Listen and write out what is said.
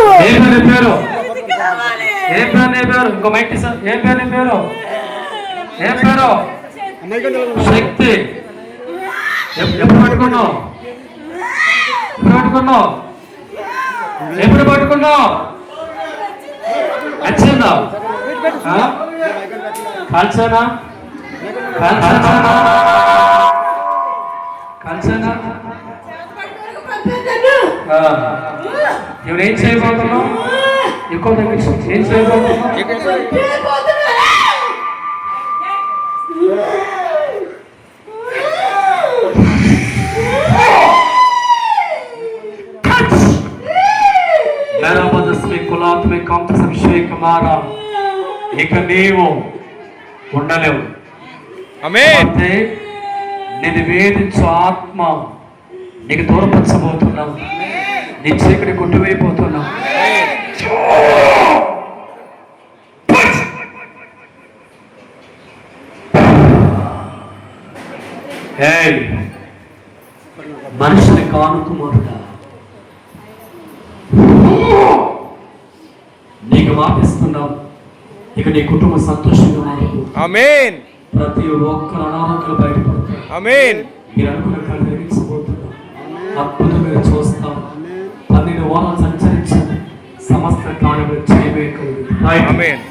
ఏం పేరు ఏం పేరు? పేరు ఇంకో మైక్ సార్ ఏం పేరు పేరు? ఏం పేరు? శక్తి. ఎప్- ఎప్పుడు పట్టుకున్నావు? ఎప్పుడు పట్టుకున్నావు? ఎప్పుడు పట్టుకున్నావు? వచ్చిందా ఆ? కాల్చానా? ఇప్పుడు ఏం చేయబోతున్నావు? ఎక్కువ తగ్గించు. ఏం చేయబోతున్నావు? నరమదస్మి కులాత్మి కంపసభిషేకమాన ఇక నీవు ఉండలేవు. అంటే నేను వేధించు ఆత్మ నీకు దూరపరచబోతున్నావు నీ చీకటి కొట్టువైపోతున్నావు. మనిషిని కానుకుమారుడా. నీకు మాటిస్తున్నావు ఇక నీ కుటుంబం సంతోషంగా ప్రతి ఒక్కరు అనారోగ్యాలు బయటపడతారు. ఆమేన్. మీరు అనుకున్న అద్భుతం మీరు చూస్తాం. పన్నెండు వారాలు సంచరించండి సమస్త కార్యములు ఆమేన్